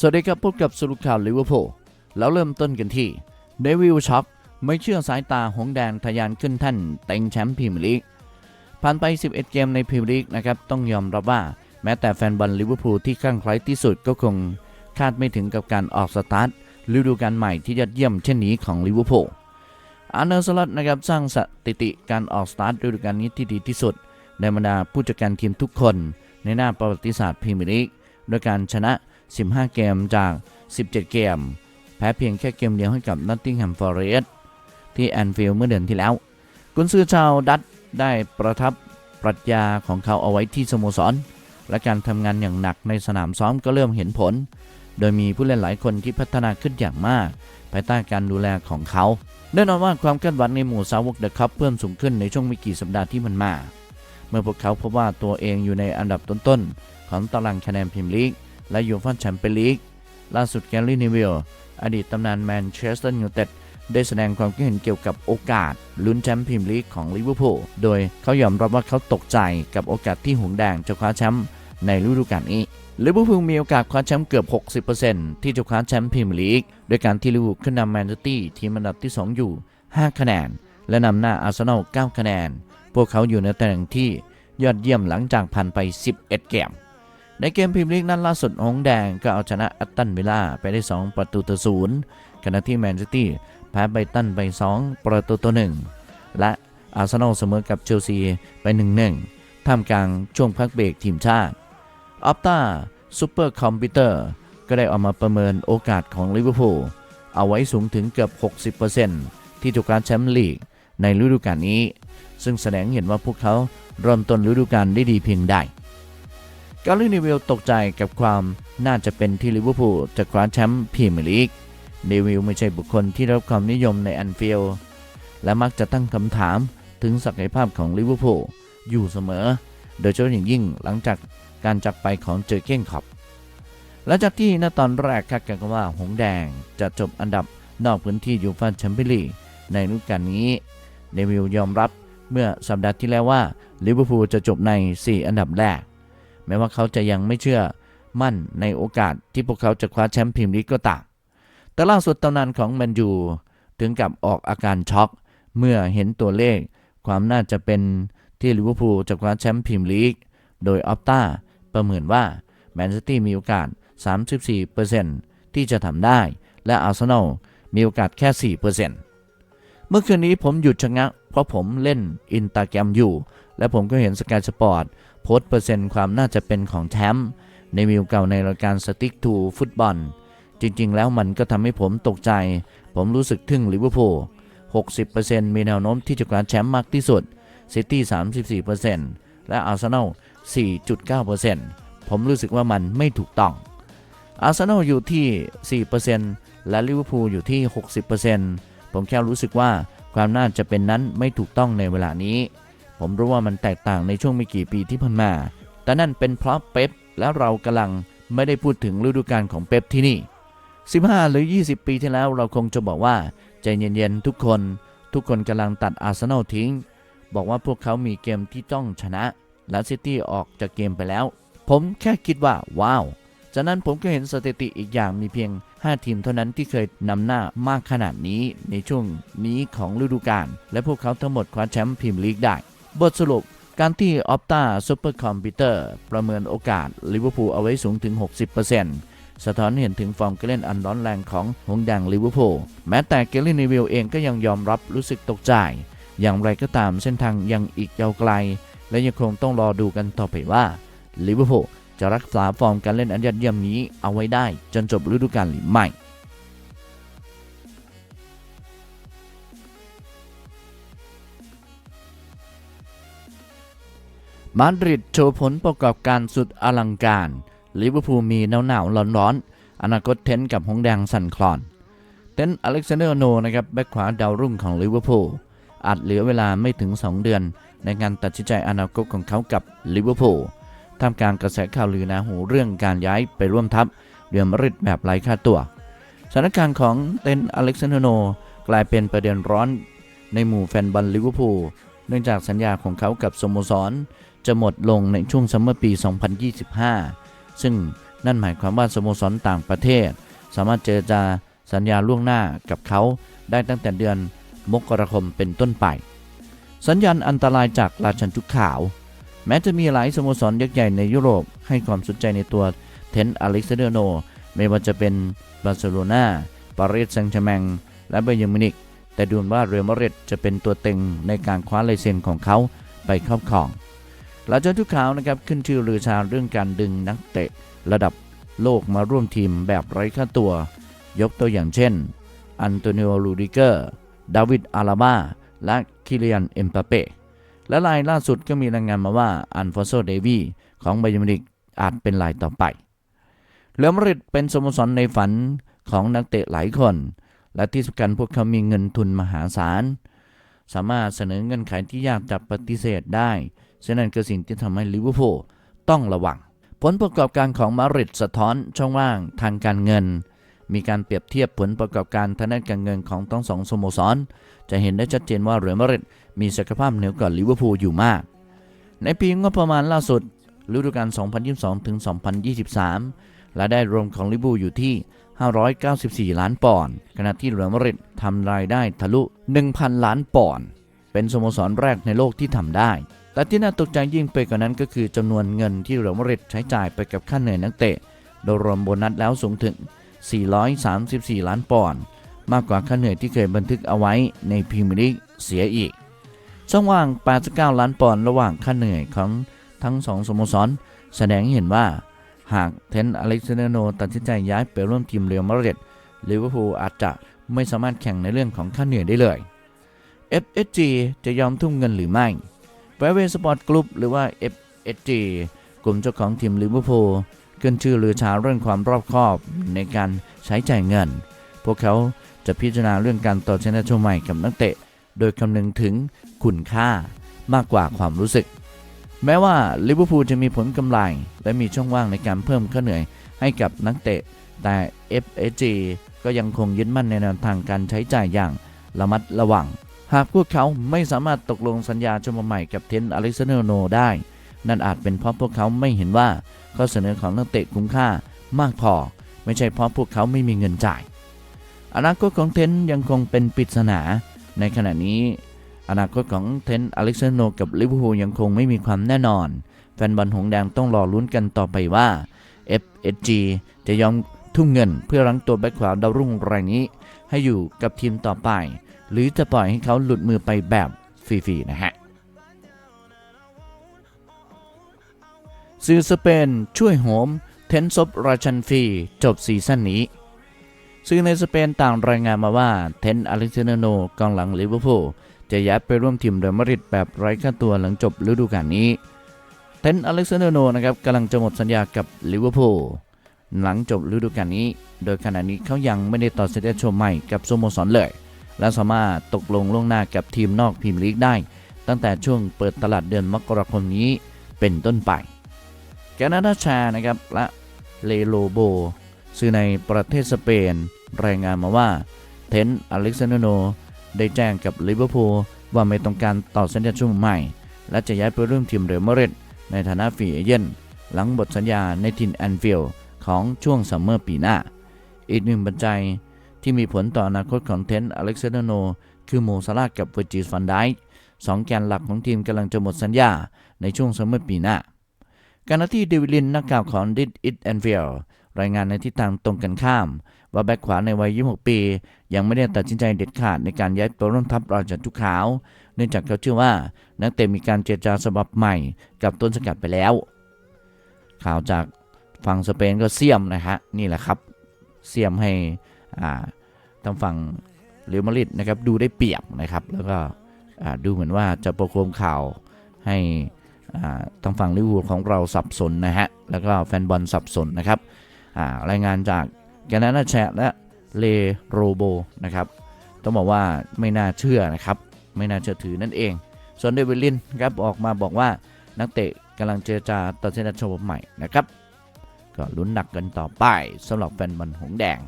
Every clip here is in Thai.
สวัสดีครับพบกับสรุปข่าวลิเวอร์พูลแล้วเริ่มต้นกันที่เดวิลช็อกไม่เชื่อสายตาหงแดงทะยานขึ้นท่านเต็งแชมป์พรีเมียร์ลีกผ่านไป 11 เกมในพรีเมียร์ลีกนะครับต้องยอมรับว่าแม้แต่แฟนบอลลิเวอร์พูลที่คลั่งไคล้ที่สุดก็คงคาดไม่ถึงกับการออกสตาร์ทฤดูกาลใหม่ที่ยอดเยี่ยมเช่นนี้ของลิเวอร์พูลอาร์เนอร์สล็อตนะครับสร้างสถิติการออกสตาร์ทฤดูกาลนี้ที่ดีที่สุด ในบรรดาผู้จัดการทีมทุกคน ในหน้าประวัติศาสตร์พรีเมียร์ลีกโดยการชนะ 15 เกมจาก 17 เกม แพ้เพียงแค่เกมเดียวให้กับนอตติงแฮมฟอร์เรสต์ที่แอนฟิลด์เมื่อเดือนที่แล้ว กุนซือชาวดัตได้ประทับปรัชญาของเขาเอาไว้ที่สโมสร และการทำงานอย่างหนักในสนามซ้อมก็เริ่มเห็นผล โดยมีผู้เล่นหลายคนที่พัฒนาขึ้นอย่างมากภายใต้การดูแลของเขาแน่นอนว่าความคาดหวังในหมู่สาวกเดอะคัพเพิ่มสูงขึ้นในช่วงไม่กี่สัปดาห์ที่มันมา เมื่อพวกเขาพบว่าตัวเองอยู่ในอันดับต้นๆของตารางคะแนนพรีเมียร์ลีก และยูฟ่าแชมเปี้ยนลีกล่าสุดแกลลี่นิวิลอดีตตำนานแมนเชสเตอร์ยูไนเต็ดได้แสดงความคิดเห็นเกี่ยวกับโอกาส ลุ้นแชมป์พรีเมียร์ลีกของลิเวอร์พูลโดยเขายอมรับว่าเขาตกใจกับโอกาสที่หงแดงจะคว้าแชมป์ในฤดูกาลนี้ลิเวอร์พูลมีโอกาสคว้าแชมป์เกือบ 60%ที่จะคว้าแชมป์พรีเมียร์ลีกโดยการที่ลิเวอร์พูลขึ้นนำแมนเชสเตอร์ตี้ทีมอันดับที่ 2 อยู่ 5 คะแนน และนำหน้าอาร์เซนอล 9 คะแนน พวกเขาอยู่ในตำแหน่งที่ยอดเยี่ยมหลังจากผ่านไป 11 เกม ในเกมพรีเมียร์ลีกนัดล่าสุดหงแดงก็เอาชนะอัตตันวิลล่าไปได้ 2 ประตูต่อศูนย์ขณะที่แมนซิตี้แพ้ไบรตันไป 2 ประตูต่อ1และอาร์เซนอลเสมอกับเชลซีไป 1-1 ท่ามกลางช่วงพักเบรกทีมชาติออปตาซูเปอร์คอมพิวเตอร์ก็ได้ออกมาประเมินโอกาสของลิเวอร์พูลเอาไว้สูงถึงเกือบ 60%ที่จะคว้าแชมป์ลีกในฤดูกาลนี้ ซึ่งแสดงเห็นว่าพวกเขาเริ่มต้นฤดูกาลได้ดีเพียงใด กาลินิวิลตกใจกับความน่าจะเป็นที่ลิเวอร์พูลจะคว้าแชมป์พรีเมียร์ลีกเนวิลไม่ใช่บุคคลที่รับความนิยมในแอนฟิลด์และมักจะตั้งคำถามถึงศักยภาพของลิเวอร์พูลอยู่เสมอ โดยเฉพาะอย่างยิ่งหลังจากการจากไปของเจอเก้งขอบและจากที่ณตอนแรกคาดการณ์ว่าหงแดงจะจบอันดับนอกพื้นที่ยูฟ่าแชมเปี้ยนลีกในฤดูกาลนี้เนวิลยอมรับเมื่อสัปดาห์ที่แล้วว่าลิเวอร์พูลจะจบใน 4 อันดับแรก แม้ว่าเขาจะยังไม่เชื่อมั่นในโอกาสที่พวกเขาจะคว้าแชมป์พรีเมียร์ลีกก็ตาม แต่ล่าสุดตำนานของแมนยูถึงกับออกอาการช็อก เมื่อเห็นตัวเลข ความน่าจะเป็นที่ลิเวอร์พูลจะคว้าแชมป์พรีเมียร์ลีก โดยออปตาประเมินว่าแมนซิตี้มีโอกาส 34%ที่จะทำได้ และอาร์เซนอลมีโอกาสแค่ 4%เมื่อคืนนี้ผมหยุดชะงักเพราะผมเล่นอินตาแกรมอยู่ และผมก็เห็นสกายสปอร์ต โพสต์เปอร์เซ็นต์ความน่าจะเป็นของแชมป์ในวิวเก่าในรายการสติ๊กทูฟุตบอล จริง ๆ แล้วมันก็ทำให้ผมตกใจ ผมรู้สึกทึ่งลิเวอร์พูล60%มีแนวโน้มที่จะคว้าแชมป์มากที่สุดซิตี้34%และอาร์เซนอล4.9%ผมรู้สึกว่ามันไม่ถูกต้อง อาร์เซนอลอยู่ที่ 4%และลิเวอร์พูลอยู่ที่ 60%ผมแค่รู้สึกว่าความน่าจะเป็นนั้นไม่ถูกต้องในเวลานี้ ผมรู้ว่ามันแตกต่างในช่วงไม่กี่ปีที่ผ่านมา แต่นั่นเป็นเพราะเป๊ปและเรากำลังไม่ได้พูดถึงฤดูกาลของเป๊ปที่นี่ 15 หรือ 20 ปีที่แล้วเราคงจะบอกว่า ใจเย็นๆทุกคน ทุกคนกำลังตัดอาร์เซนอลทิ้ง บอกว่าพวกเขามีเกมที่ต้องชนะ และซิตี้ออกจากเกมไปแล้ว ผมแค่คิดว่า ว้าว จากนั้นผมก็เห็นสถิติอีกอย่างมีเพียง 5 ทีมเท่านั้นที่เคยนำหน้ามากขนาดนี้ในช่วงนี้ของฤดูกาลและพวกเขาทั้งหมดคว้าแชมป์พรีเมียร์ลีกได้ บทสรุปการที่ออปตาซูเปอร์คอมพิวเตอร์ประเมินโอกาสลิเวอร์พูลเอาไว้สูงถึง 60%สะท้อนเห็นถึงฟอร์มการเล่นอันร้อนแรงของหงส์แดงลิเวอร์พูลแม้แต่เกลลี่นิวิลเองก็ยังยอมรับรู้สึกตกใจ อย่างไรก็ตามเส้นทางยังอีกยาวไกล และยังคงต้องรอดูกันต่อไปว่าลิเวอร์พูลจะรักษาฟอร์มการเล่นอันยอดเยี่ยมนี้เอาไว้ได้จนจบฤดูกาลหรือไม่ มาดริดโชว์ผลประกอบการสุดอลังการ ลิเวอร์พูลมีหนาวหนาวร้อนร้อนๆ อนาคตเทนกับหงแดงสั่นคลอน เทนอเล็กซานเดอร์โนนะครับแบ็คขวาดาวรุ่งของลิเวอร์พูลอาจเหลือเวลาไม่ถึง 2 เดือน ในการตัดสินใจอนาคตของเขากับลิเวอร์พูลท่ามกลางกระแสข่าวลือนาหูเรื่องการย้ายไปร่วมทัพเดือมริดแบบไร้ค่าตัว สถานการณ์ของเทนอเล็กซานเดอร์โนกลายเป็นประเด็นร้อนในหมู่แฟนบอลลิเวอร์พูล เนื่องจากสัญญาของเขากับสโมสร จะหมดลงในช่วงซัมเมอร์ปี 2025 ซึ่งนั่นหมายความว่าสโมสรต่างประเทศ สามารถเจรจาสัญญาล่วงหน้ากับเขาได้ตั้งแต่เดือนมกราคมเป็นต้นไป สัญญาณอันตรายจากราชันจุกขาว แม้จะมีหลายสโมสรยักษ์ใหญ่ในยุโรปให้ความสนใจในตัวเทนต์อเล็กซานเดอร์โน ไม่ว่าจะเป็นบาร์เซโลนาปารีสแซงต์แชร์แมงและไบเยร์นมินิก แต่ดูเหมือนว่าเรอัลมาดริดจะเป็นตัวเต็งในการคว้าลายเซ็นของเขาไปครอบครองหลังจากทุกข่าวนะครับขึ้นชื่อลือชาเรื่องการดึงนักเตะ ระดับโลกมาร่วมทีมแบบไร้ค่าตัว ยกตัวอย่างเช่น อันโตนิโอ ลูดิเกอร์ ดาวิด อาราบา และคิเลียน เอ็มปาเป้ และรายล่าสุดก็มีรายงานมาว่า อันฟอนโซ เดวีของไบเยมินิกอาจเป็นรายต่อไปเรอัลมาดริดเป็นสโมสรในฝันของนักเตะหลายคน และที่สำคัญพวกเขามีเงินทุนมหาศาล สามารถเสนอเงื่อนไขที่ยากจะปฏิเสธได้ฉะนั้นคือสิ่งที่ทำให้ลิเวอร์พูลต้องระวัง ผลประกอบการของมาริดสะท้อนช่องว่างทางการเงิน มีการเปรียบเทียบผลประกอบการทางด้านการเงินของทั้งสองสโมสร จะเห็นได้ชัดเจนว่าเรอัลมาดริดมีศักยภาพเหนือกว่าลิเวอร์พูลอยู่มาก ในปีงบประมาณล่าสุดฤดูกาล 2022-2023และได้รวมของลิเวอร์พูลอยู่ที่ 594 ล้านปอนด์ขณะที่เรอัลมาดริดทำรายได้ทะลุ 1,000 ล้านปอนด์เป็นสโมสรแรกในโลกที่ทำได้ แต่ที่น่าตกใจยิ่งไปกว่านั้นก็คือจำนวนเงินที่เรอัลมาดริดใช้จ่ายไปกับค่าเหนื่อยนักเตะ โดยรวมโบนัสแล้วสูงถึง 434 ล้านปอนด์มากกว่าค่าเหนื่อยที่เคยบันทึกเอาไว้ในพรีเมียร์ลีกเสียอีก ช่องว่าง 89 ล้านปอนด์ระหว่างค่าเหนื่อยของทั้งสองสโมสร แสดงให้เห็นว่า หากเทนอเล็กซานเดอร์โนตัดสินใจย้ายไปร่วมทีมเรอัลมาดริดลิเวอร์พูลอาจจะไม่สามารถแข่งในเรื่องของค่าเหนื่อยได้เลย FSG จะยอมทุ่มเงินหรือไม่แวเวสปอร์ตกรุ๊ปหรือว่า FSG กลุ่มเจ้าของทีมลิเวอร์พูลขึ้นชื่อลือชาเรื่องความรอบคอบในการใช้จ่ายเงิน พวกเขาจะพิจารณาเรื่องการต่อชนะชมใหม่กับนักเตะ โดยคำนึงถึงคุณค่ามากกว่าความรู้สึก แม้ว่าลิเวอร์พูลจะมีผลกำไร และมีช่องว่างในการเพิ่มค่าเหนื่อยให้กับนักเตะ แต่ FSG ก็ยังคงยึดมั่นในแนวทางการใช้จ่ายอย่างระมัดระวัง หากพวกเขาไม่สามารถตกลงสัญญาชมใหม่กับเทนต์อเล็กซานเดอร์โนได้ นั่นอาจเป็นเพราะพวกเขาไม่เห็นว่าข้อเสนอของนักเตะคุ้มค่ามากพอ ไม่ใช่เพราะพวกเขาไม่มีเงินจ่าย อนาคตของเทนยังคงเป็นปริศนา ในขณะนี้ อนาคตของเทนต์อเล็กซานโนกับลิเวอร์พูลยังคงไม่มีความแน่นอน แฟนบอลหงแดงต้องรอลุ้นกันต่อไปว่า FSG จะยอมทุ่มเงินเพื่อรั้งตัวแบ็คขวาดาวรุ่งรายนี้ ให้อยู่กับทีมต่อไป หรือจะปล่อยให้เขาหลุดมือไปแบบฟรีๆนะฮะสื่อสเปนช่วยโหม เทนซบราชันฟีจบซีซั่นนี้สื่อในสเปนต่างรายงานมาว่าเทนอเล็กซานโนกองหลังลิเวอร์พูล จะย้ายไปร่วมทีมเรอัลมาดริดแบบไร้ค่าตัวหลังจบฤดูกาลนี้ เทนอเล็กซานโนนะครับกำลังจะหมดสัญญากับลิเวอร์พูลหลังจบฤดูกาลนี้ โดยขณะนี้เขายังไม่ได้ต่อสัญญาชมใหม่กับสโมสรเลย และสามารถตกลงล่วงหน้ากับทีมนอกพรีเมียร์ลีกได้ ตั้งแต่ช่วงเปิดตลาดเดือนมกราคมนี้เป็นต้นไป แกนาดาชานะครับและเลโลโบสื่อในประเทศสเปน รายงานมาว่า เทนอเล็กซานโน ได้แจ้งกับลิเวอร์พูลว่าไม่ต้องการต่อสัญญาช่วงใหม่ และจะย้ายไปร่วมทีมเรอัลมาดริดในฐานะฟรีเอเจนต์หลังหมดสัญญาในทินแอนฟิลด์ของช่วงซัมเมอร์ปีหน้า อีกหนึ่งปัจจัยที่มีผลต่ออนาคตของเทนต์อเล็กซานโน คือโมซาลากับเวอร์จิสฟันไดสองแกนหลักของทีมกำลังจะหมดสัญญาในช่วงซัมเมอร์ปีหน้า การที่เดวิลินนักข่าวของดิดอิตแอนฟิล รายงานในทิศทางตรงกันข้าม ว่าแบ็คขวาในวัย 26 ปี ยังไม่ได้ตัดสินใจเด็ดขาดในการย้ายตัวร่วมทัพราชันทุกขาว เนื่องจากเขาเชื่อว่านักเตะมีการเจรจาฉบับใหม่กับต้นสกัดไปแล้ว ข่าวจากฝั่งสเปนก็เสี่ยมนะฮะนี่แหละครับเสี่ยมให้ทางฝั่งเรอัลมาดริดนะครับดูได้เปรียบนะครับ แล้วก็ดูเหมือนว่าจะประโคมข่าวให้ทางฝั่งลิเวอร์พูลของเราสับสนนะฮะแล้วก็แฟนบอลสับสนนะครับ รายงานจากแกนนาแชะและเลโรโบนะครับ ต้องบอกว่าไม่น่าเชื่อนะครับ ไม่น่าเชื่อถือนั่นเอง ส่วนเดวิดลินครับออกมาบอกว่านักเตะกำลังเจรจาตัดสินใจฉบับใหม่นะครับ ก็ลุ้นหนักกันต่อไปสำหรับแฟนบอลหงแดง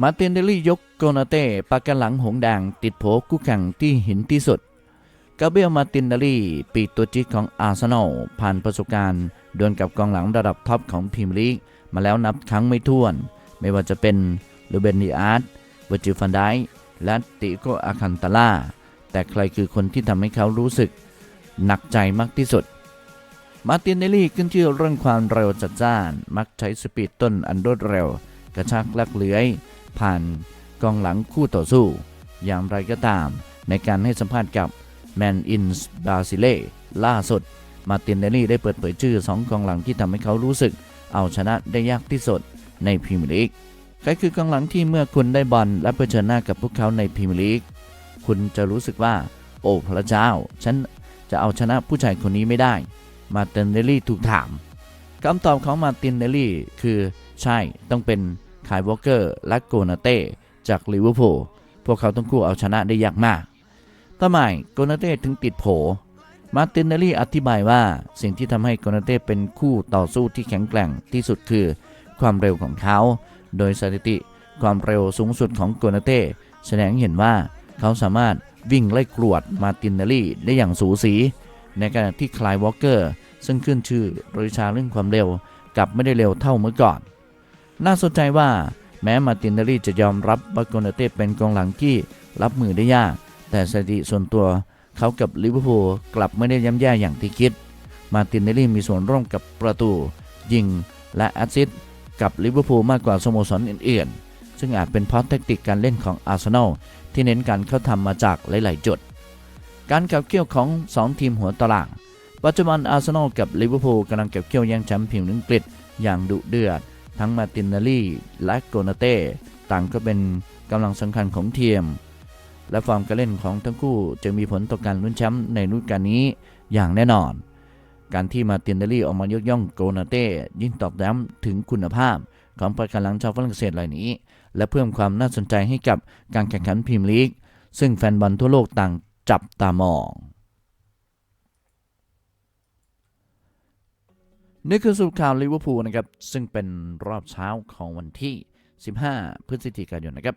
มาร์ตินเดลลี่ยกโกนาเต้ปากกันหลังหงแดงติดโผคู่แข่งที่หินที่สุด กาเบรียลมาตินเนลลี่ปีกตัวจิ๊กของอาร์เซนอลผ่านประสบการณ์ดวลกับกองหลังระดับท็อปของพรีเมียร์ลีกมาแล้วนับครั้งไม่ถ้วน ไม่ว่าจะเป็นลูเบนดิอาร์ตเวอร์จิลฟันไดและติโกอาคันตาล่า แต่ใครคือคนที่ทำให้เขารู้สึก หนักใจมากที่สุด มาตินเนลลี่ขึ้นชื่อเรื่องความเร็วจัดจ้าน มักใช้สปีดต้นอันรวดเร็ว กระชากลักเลื้อย ผ่านกองหลังคู่ต่อสู้ อย่างไรก็ตาม ในการให้สัมภาษณ์กับ แมนอินส์บาซิเล่ล่าสุด มาตินเนลลี่ได้เปิดเผยชื่อ 2กองหลังที่ทำให้เขารู้สึก เอาชนะได้ยากที่สุดในพรีเมียร์ลีกใครคือกองหลังที่เมื่อคุณได้บอลและเผชิญหน้ากับพวกเขาในพรีเมียร์ลีกคุณจะรู้สึกว่า โอ้พระเจ้า ฉันจะเอาชนะผู้ชายคนนี้ไม่ได้ มาตินเนลลี่ถูกถามคำตอบของมาตินเนลลี่คือใช่ต้องเป็นคายวอลเกอร์และโกนาเต้จากลิเวอร์พูลพวกเขาต้องคู่เอาชนะได้ยากมาก ทำไมโกนาเต้ถึงติดโผ มาร์ตินเนลลี่อธิบายว่า สิ่งที่ทำให้โกนาเต้เป็นคู่ต่อสู้ที่แข็งแกร่งที่สุดคือ ความเร็วของเขา โดยสถิติความเร็วสูงสุดของโกนาเต้แสดงเห็นว่าเขาสามารถวิ่งไล่กรวดมาร์ตินเนลลี่ได้อย่างสูสี ในขณะที่คลายวอลเกอร์ซึ่งขึ้นชื่อโดยชาเรื่องความเร็วกลับไม่ได้เร็วเท่าเมื่อก่อน น่าสนใจว่าแม้มาร์ตินเนลลี่จะยอมรับว่าโกนาเต้เป็นกองหลังที่รับมือได้ยาก แต่สถิติส่วนตัวเขากับลิเวอร์พูลกลับไม่ได้ย่ำแย่อย่างที่คิด มาตินเนลลี่มีส่วนร่วมกับประตู ยิง และแอสซิสต์กับลิเวอร์พูลมากกว่าสโมสรอื่นๆ ซึ่งอาจเป็นเพราะแทคติกการเล่นของอาร์เซนอลที่เน้นการเข้าทำมาจากหลาย ๆ จุด การขับเคี่ยวของ 2 ทีมหัวตาราง ปัจจุบันอาร์เซนอลกับลิเวอร์พูลกำลังเก็บเคี่ยวแย่งแชมป์พรีเมียร์อังกฤษอย่างดุเดือด ทั้งมาตินเนลลี่และโกนาเต้ต่างก็เป็นกำลังสำคัญของทีม และฟอร์มการเล่นของทั้งคู่จะมีผลต่อการลุ้นแชมป์ในฤดูกาลนี้อย่างแน่นอน การที่มาตินเดลี่ออกมายกย่องโกนาเต้ยิ่งตอกย้ำถึงคุณภาพของประกันหลังชาวฝรั่งเศสรายนี้ และเพิ่มความน่าสนใจให้กับการแข่งขันพรีเมียร์ลีก ซึ่งแฟนบอลทั่วโลกต่างจับตามองนี่คือสรุปข่าวลิเวอร์พูลนะครับ ซึ่งเป็นรอบเช้าของวันที่ 15 พฤศจิกายนนะครับ